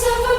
suffer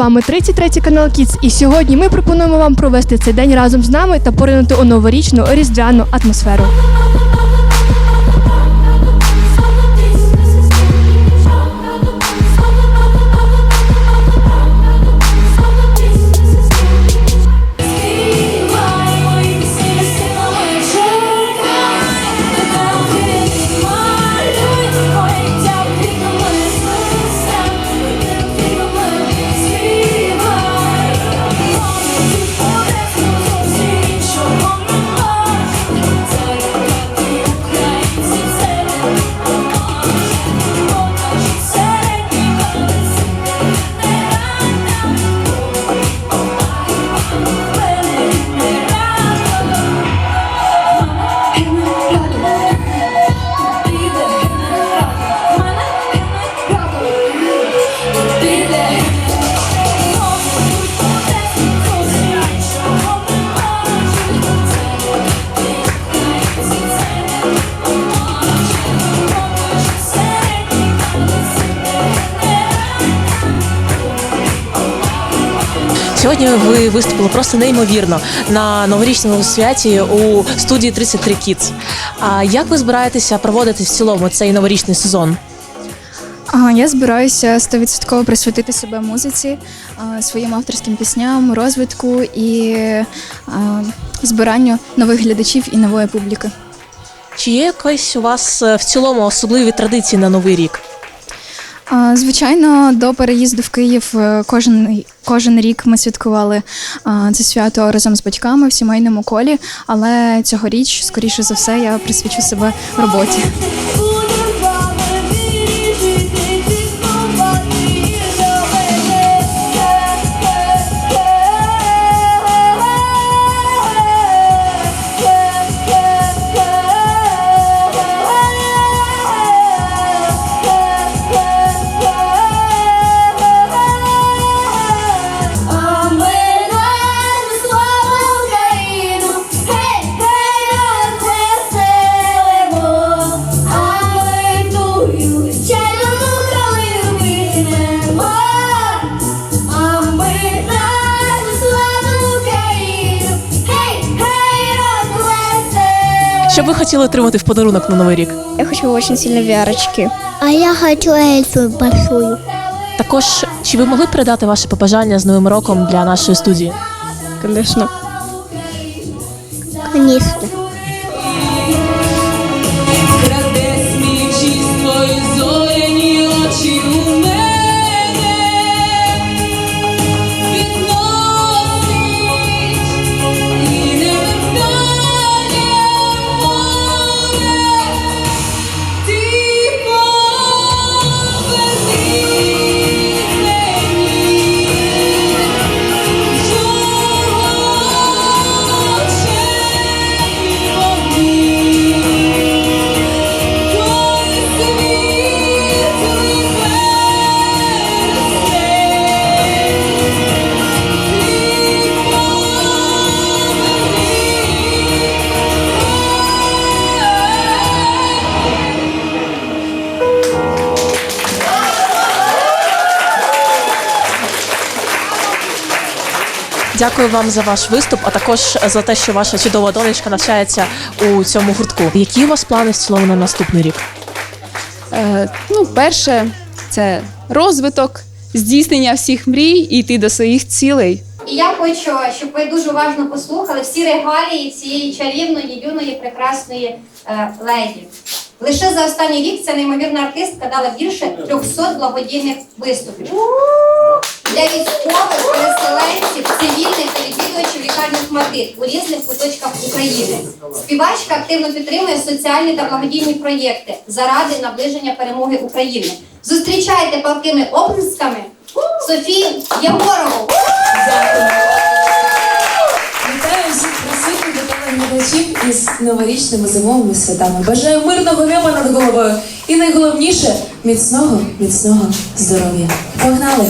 вами 33 канал Кіц. І сьогодні ми пропонуємо вам провести цей день разом з нами та поринути у новорічну різдвяну атмосферу. Сьогодні ви виступили просто неймовірно на новорічному святі у студії 33 Kids. А як ви збираєтеся проводити в цілому цей новорічний сезон? А, Я збираюся 100% присвятити себе музиці, а, своїм авторським пісням, розвитку і а, збиранню нових глядачів і нової публіки. Чи є якось у вас е, в цілому особливі традиції на новий рік? Звичайно, до переїзду в Київ е, кожен, кожен рік ми святкували це свято разом з батьками в сімейному колі, але цьогоріч, скоріше за все, я присвячу себе роботі. Хотіли отримати в подарунок на новий рік? Я хочу дуже сильно вярочки. А я хочу Эльсу большую. Також чи ви могли б передати ваше побажання з новим роком для нашої студії? Звісно. Конечно. Дякую вам за ваш виступ, а також за те, що ваша чудова донечка навчається у цьому гуртку. Які у вас плани в цілому на наступний рік? Е, ну, перше, це розвиток, здійснення всіх мрій і йти до своїх цілей. І я хочу, щоб ви дуже уважно послухали всі регалії цієї чарівної, юної, прекрасної е, леді. Лише за останній рік ця неймовірна артистка дала більше 300 благодійних виступів. Для військових, переселенців, цивільних та відвідувачів лікарних Мадит у різних куточках України. Співачка активно підтримує соціальні та благодійні проєкти заради наближення перемоги України. Зустрічайте палкими оплесками Софію Єгорову. Вітаю всіх присутніх та телеглядачів із новорічними зимовими святами. Бажаю мирного неба над головою і найголовніше міцного, міцного здоров'я. Погнали!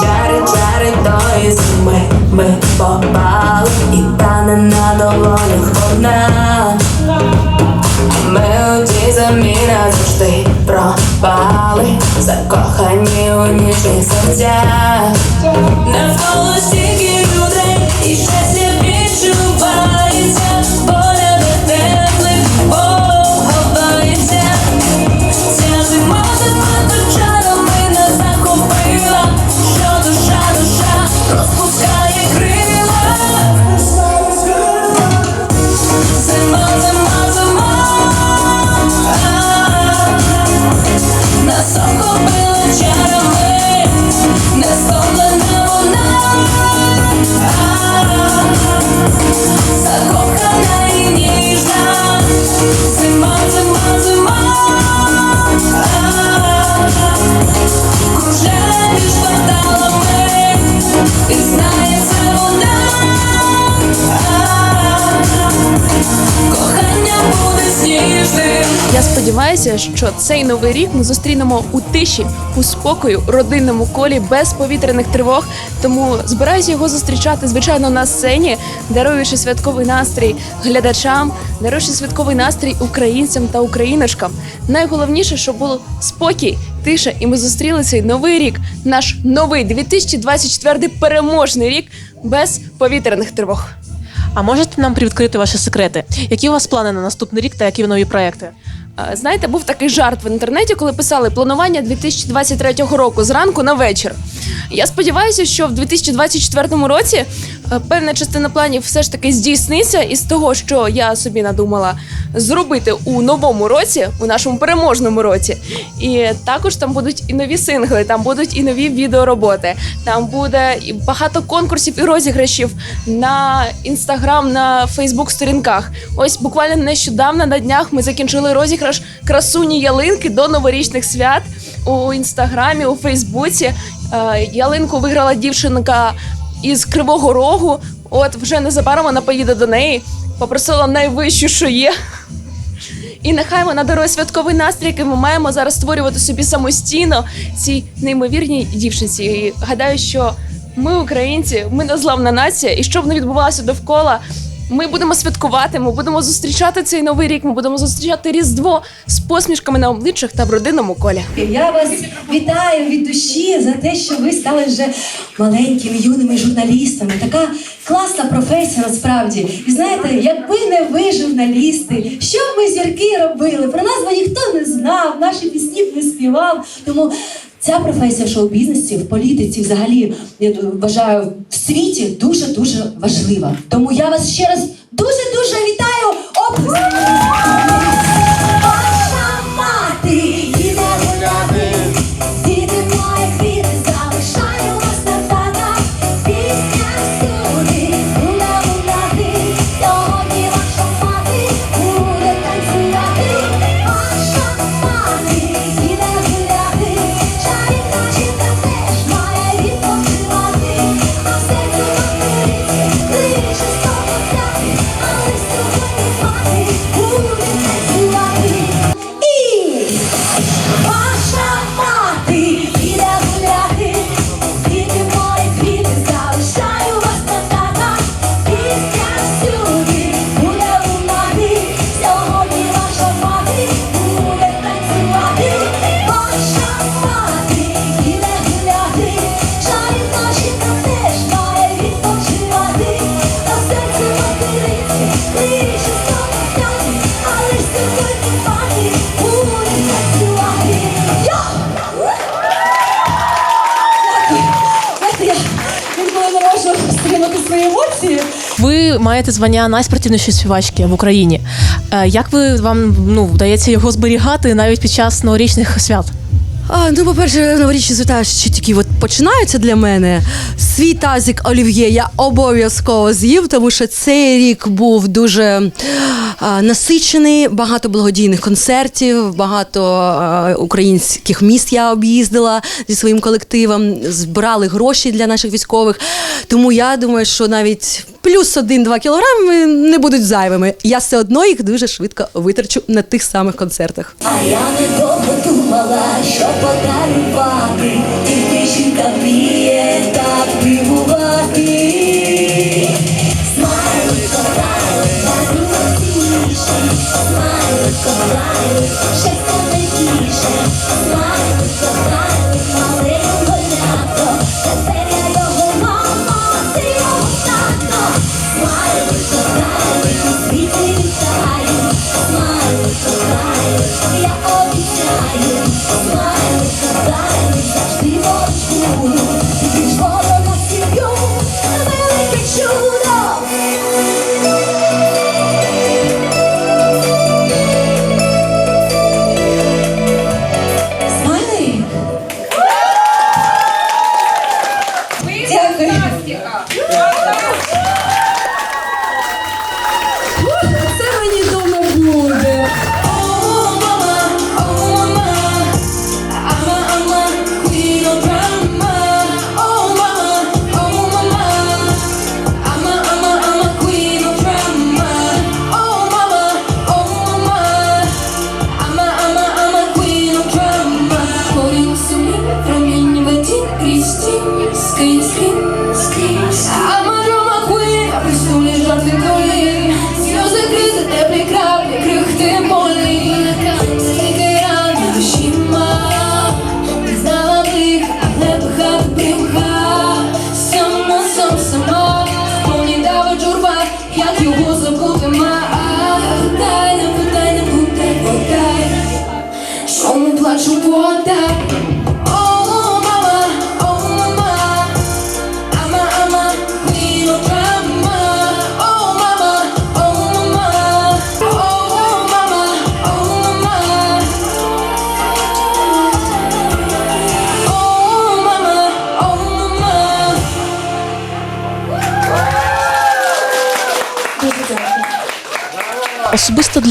Чари, чари тої зими ми попали і тане на долонях. Ми у тій назавжди пропали, закохані у ніжні серця. Навколо стільки людей і щастя сподіваюся, що цей новий рік ми зустрінемо у тиші, у спокою, родинному колі, без повітряних тривог. Тому збираюся його зустрічати, звичайно, на сцені, даруючи святковий настрій глядачам, даруючи святковий настрій українцям та україночкам. Найголовніше, щоб було спокій, тиша, і ми зустріли цей новий рік, наш новий 2024 переможний рік без повітряних тривог. А можете нам привідкрити ваші секрети? Які у вас плани на наступний рік та які нові проекти? Е, Знаєте, був такий жарт в інтернеті, коли писали планування 2023 року зранку на вечір. Я сподіваюся, що в 2024 році е, певна частина планів все ж таки здійсниться із того, що я собі надумала зробити у новому році, у нашому переможному році. І також там будуть і нові сингли, там будуть і нові відеороботи, там буде і багато конкурсів і розіграшів на інстаграм, на фейсбук сторінках. Ось буквально нещодавно на днях ми закінчили розіграш красуні ялинки до новорічних свят у інстаграмі, у Фейсбуці. Е, Ялинку виграла дівчинка із Кривого Рогу. От вже незабаром вона поїде до неї, попросила найвищу, що є. І нехай вона дарує святковий настрій, який ми маємо зараз створювати собі самостійно цій неймовірній дівчинці. І гадаю, що ми, українці, ми незламна нація, і що б не відбувалося довкола. Ми будемо святкувати, ми будемо зустрічати цей новий рік, ми будемо зустрічати Різдво з посмішками на обличчях та в родинному колі. Я вас вітаю від душі за те, що ви стали вже маленькими юними журналістами. Така класна професія насправді. І знаєте, якби не ви, журналісти, що б ми зірки робили? Про нас би ніхто не знав, наші пісні б не співав. Тому ця професія в шоу-бізнесі, в політиці, взагалі, я вважаю, в світі дуже дуже важлива. Тому я вас ще раз дуже дуже вітаю. Оплесками! Маєте звання найспортивнішої співачки в Україні. Е, Як ви вам ну вдається його зберігати навіть під час новорічних свят? А, ну, по-перше, новорічні свята ще тільки от починаються для мене. Свій тазик олів'є я обов'язково з'їв, тому що цей рік був дуже а, насичений, багато благодійних концертів, багато а, українських міст я об'їздила зі своїм колективом, збирали гроші для наших військових. Тому я думаю, що навіть плюс один-два кілограми не будуть зайвими. Я все одно їх дуже швидко витрачу на тих самих концертах. А я недовго думала, що подарувати, тільки жінка вміє так дивувати. Смайлик, смайлик, смайлико, смайлик, смайлик, щастя найбільше,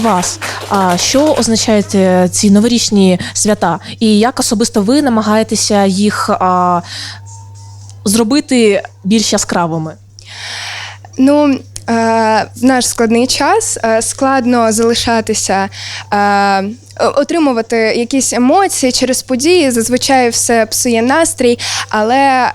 вас, що означають е, ці новорічні свята, і як особисто ви намагаєтеся їх зробити більш яскравими? Ну, в наш складний час е, складно залишатися, е, отримувати якісь емоції через події. Зазвичай все псує настрій, але е,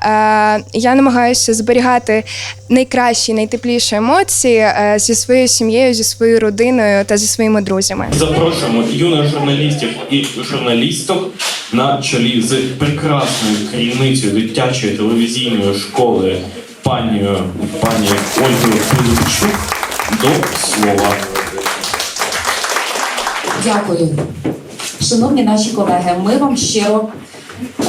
я намагаюся зберігати найкращі, найтепліші емоції е, зі своєю сім'єю, зі своєю родиною та зі своїми друзями. Запрошуємо юних журналістів і журналісток на чолі з прекрасною керівницею дитячої телевізійної школи пані, пані Ольгою Пилипчук до слова. Дякую. Шановні наші колеги, ми вам щиро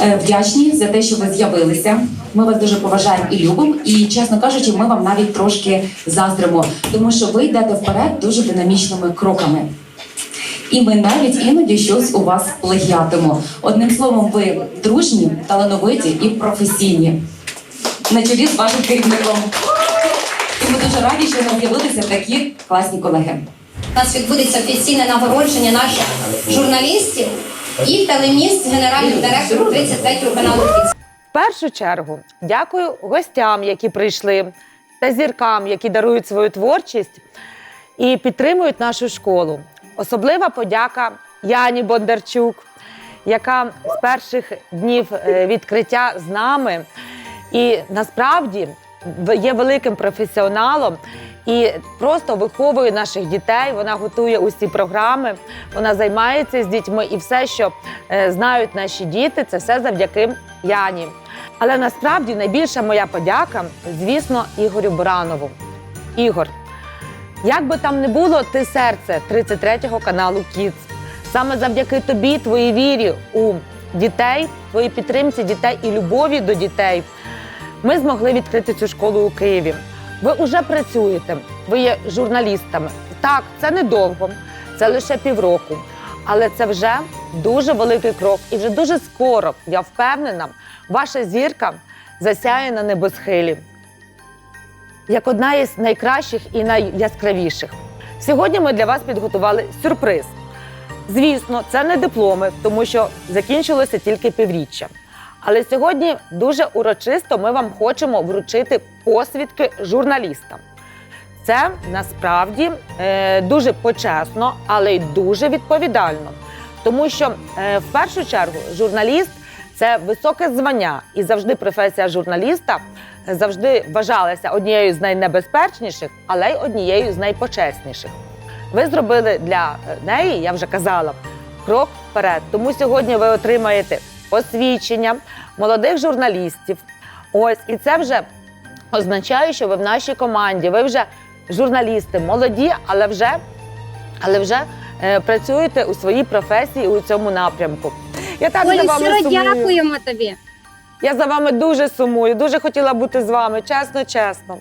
е, вдячні за те, що ви з'явилися. Ми вас дуже поважаємо і любимо. І, чесно кажучи, ми вам навіть трошки заздримо, тому що ви йдете вперед дуже динамічними кроками. І ми навіть іноді щось у вас плагіатимо. Одним словом, ви дружні, талановиті і професійні. На чолі з вашим керівником. І ми дуже раді, що нас з'явилися такі класні колеги. У нас відбудеться офіційне нагородження наших журналістів і телеміст генеральним директором 33 каналу. В першу чергу дякую гостям, які прийшли, та зіркам, які дарують свою творчість і підтримують нашу школу. Особлива подяка Яні Бондарчук, яка з перших днів е, відкриття з нами і насправді є великим професіоналом і просто виховує наших дітей. Вона готує усі програми, вона займається з дітьми, і все, що е, знають наші діти, це все завдяки Яні. Але насправді найбільша моя подяка, звісно, Ігорю Буранову. Ігор, як би там не було, ти серце 33-го каналу Kids. Саме завдяки тобі, твоїй вірі у дітей, твоїй підтримці дітей і любові до дітей. Ми змогли відкрити цю школу у Києві. Ви вже працюєте, ви є журналістами. Так, це недовго, це лише півроку. Але це вже дуже великий крок. І вже дуже скоро, я впевнена, ваша зірка засяє на небосхилі як одна із найкращих і найяскравіших. Сьогодні ми для вас підготували сюрприз. Звісно, це не дипломи, тому що закінчилося тільки півріччя. Але сьогодні дуже урочисто ми вам хочемо вручити посвідки журналістам. Це насправді е, дуже почесно, але й дуже відповідально. Тому що е, в першу чергу журналіст це високе звання, і завжди професія журналіста завжди вважалася однією з найнебезпечніших, але й однією з найпочесніших. Ви зробили для е, неї, я вже казала, крок вперед. Тому сьогодні ви отримаєте посвідчення молодих журналістів. Ось і це вже означає, що ви в нашій команді. Ви вже журналісти, молоді, але вже, але вже е, працюєте у своїй професії у цьому напрямку. Я так за вами щиро сумую. дякуємо тобі. Я за вами дуже сумую, дуже хотіла бути з вами, чесно, чесно.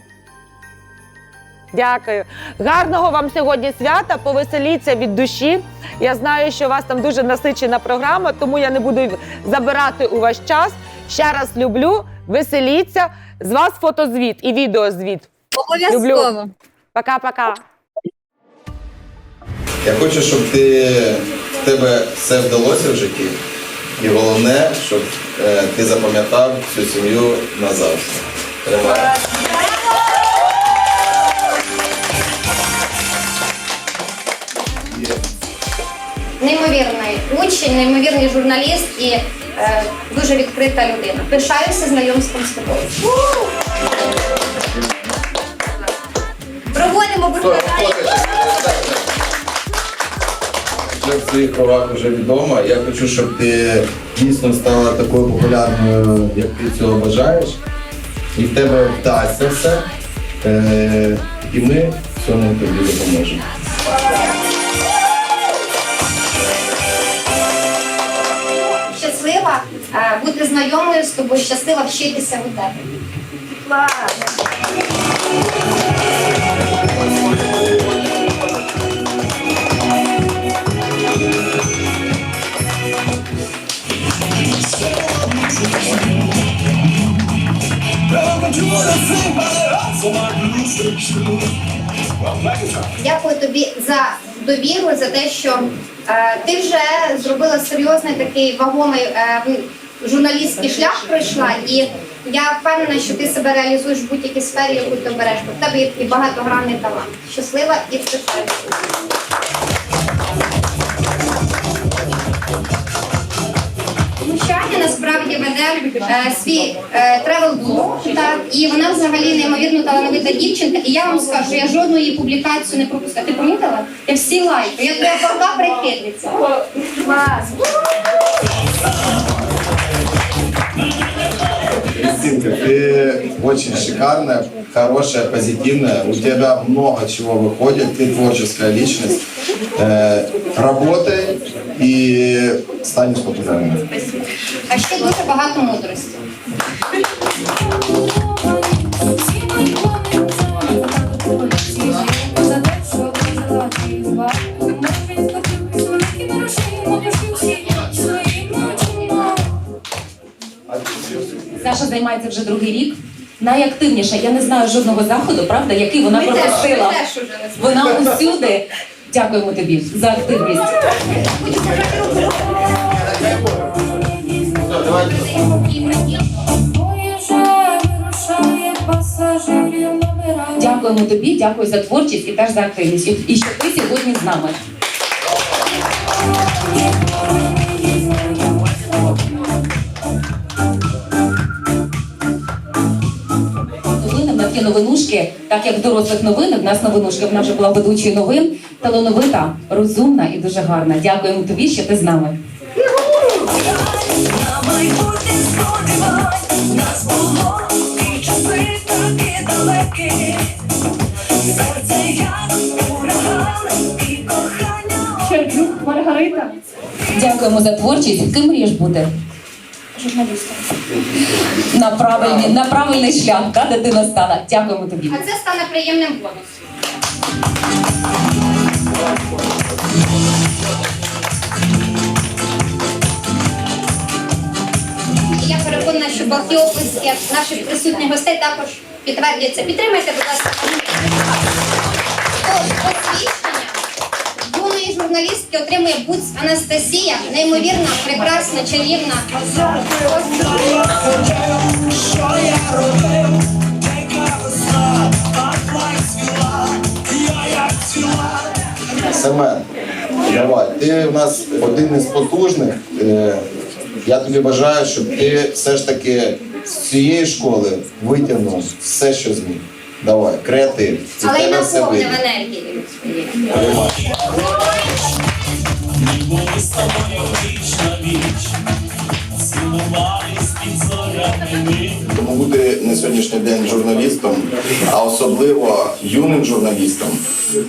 Дякую. Гарного вам сьогодні свята. Повеселіться від душі. Я знаю, що у вас там дуже насичена програма, тому я не буду забирати у вас час. Ще раз люблю, веселіться. З вас фотозвіт і відеозвіт. Обов'язково. Люблю. Пока-пока. Я хочу, щоб ти в тебе все вдалося в житті. І головне, щоб е, ти запам'ятав цю сім'ю назавжди. Тримай. Неймовірний учень, неймовірний журналіст і е, дуже відкрита людина. Пишаюся знайомством з тобою. Проводимо буркотання. В своїх правах вже відомо. Я хочу, щоб ти дійсно стала такою популярною, як ти цього бажаєш. І в тебе вдасться все. Е, і ми в цьому тобі допоможемо. Бути знайомою з тобою, щаслива вчитися у тебе. Дякую тобі за довіру, за те, що е, ти вже зробила серйозний такий вагомий е, журналістський шлях пройшла, і я впевнена, що ти себе реалізуєш в будь-якій сфері, яку ти обереш, бо в тебе є такий багатогранний талант. Щаслива і втішаюся. Мущаня насправді веде е, свій е, тревел-блог, так, і вона взагалі неймовірно талановита дівчинка. І я вам скажу, я жодну її публікацію не пропускаю. Ти помітила? Я всі лайки. Я твоя порка прихильниця. Кристинка, ты очень шикарная, хорошая, позитивная. У тебя много чего выходит. Ты творческая личность. Э, работай и станешь популярной. А ще дуже багато мудрості. Саша займається вже другий рік. Найактивніша. Я не знаю жодного заходу, правда, який вона Ми пропустила. ми теж уже не Вона усюди. Дякуємо тобі за активність. Дякуємо тобі, дякую за творчість і теж за активність. І що ти сьогодні з нами. Новинушки, так як в дорослих новинах, в нас новинушки, вона вже була ведучою новин, талановита, розумна і дуже гарна. Дякуємо тобі, що ти з нами. Щерблюк Маргарита. Дякуємо за творчість. Ким мрієш бути? Журналістом. На правильний, на правильний шлях, та дитина стала. Дякуємо тобі. А це стане приємним бонусом. Я переконана, що балки оплески наших присутніх гостей також підтвердяться. Підтримайте, будь ласка. Журналістки отримує Буц Анастасія, неймовірна, прекрасна, чарівна. Семен, давай, ти в нас один із потужних. Е, Я тобі бажаю, щоб ти все ж таки з цієї школи витягнув все, що зміг. Давай, креатив. І в Все наповнив вийде. енергією своєю. Тримай. Тому бути на сьогоднішній день журналістом, а особливо юним журналістом, е,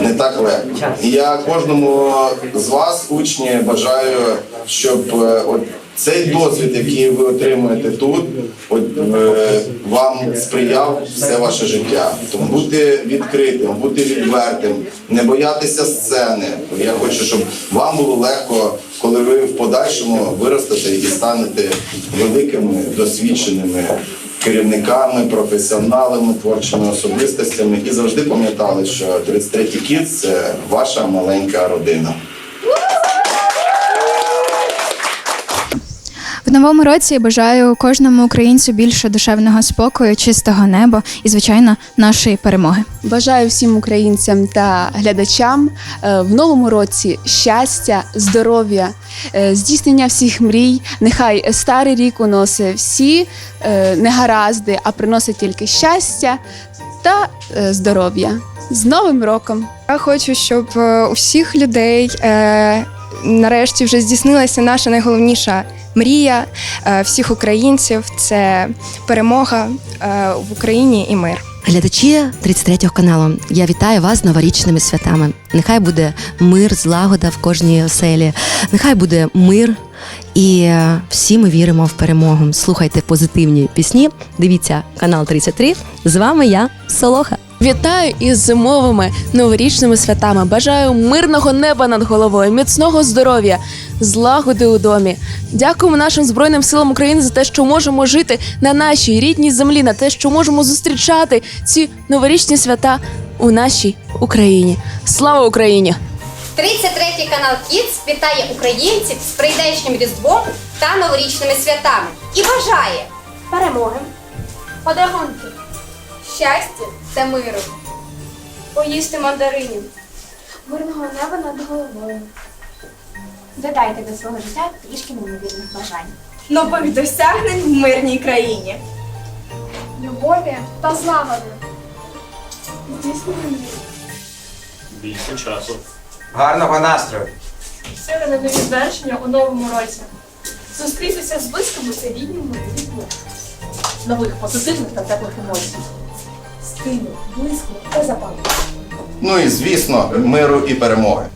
не так легко. І я кожному з вас, учні, бажаю, щоб е, от цей досвід, який ви отримуєте тут, е, вам сприяв все ваше життя. Тому бути відкритим, бути відвертим, не боятися сцени. Я хочу, щоб вам було легко, коли ви в подальшому виростете і станете великими досвідченими керівниками, професіоналами, творчими особистостями і завжди пам'ятали, що 33-й кіт це ваша маленька родина. В новому році я бажаю кожному українцю більше душевного спокою, чистого неба і, звичайно, нашої перемоги. Бажаю всім українцям та глядачам е, в новому році щастя, здоров'я, е, здійснення всіх мрій. Нехай старий рік уносить всі е, негаразди, а приносить тільки щастя та здоров'я. З Новим роком! Я хочу, щоб у всіх людей нарешті вже здійснилася наша найголовніша мрія е, всіх українців це перемога е, в Україні і мир. Глядачі 33-го каналу, я вітаю вас з новорічними святами. Нехай буде мир, злагода в кожній оселі. Нехай буде мир, і е, всі ми віримо в перемогу. Слухайте позитивні пісні. Дивіться канал 33. З вами я, Солоха. Вітаю із зимовими новорічними святами. Бажаю мирного неба над головою, міцного здоров'я, злагоди у домі. Дякуємо нашим збройним силам України за те, що можемо жити на нашій рідній землі, на те, що можемо зустрічати ці новорічні свята у нашій Україні. Слава Україні! 33 канал Kids вітає українців з прийдешнім Різдвом та новорічними святами і бажає перемоги, подарунків, щастя та миру, поїсти мандаринів, мирного неба над головою. Додайте до свого життя трішки неймовірних бажань. нових досягнень в мирній країні. Любові та злагоди. Більше часу. Гарного настрою! Сили на нові звершення у новому році. Зустрітися з близькими та рідними людьми. Нових позитивних та теплих емоцій. Києву, близько та за. Ну і звісно, миру і перемоги.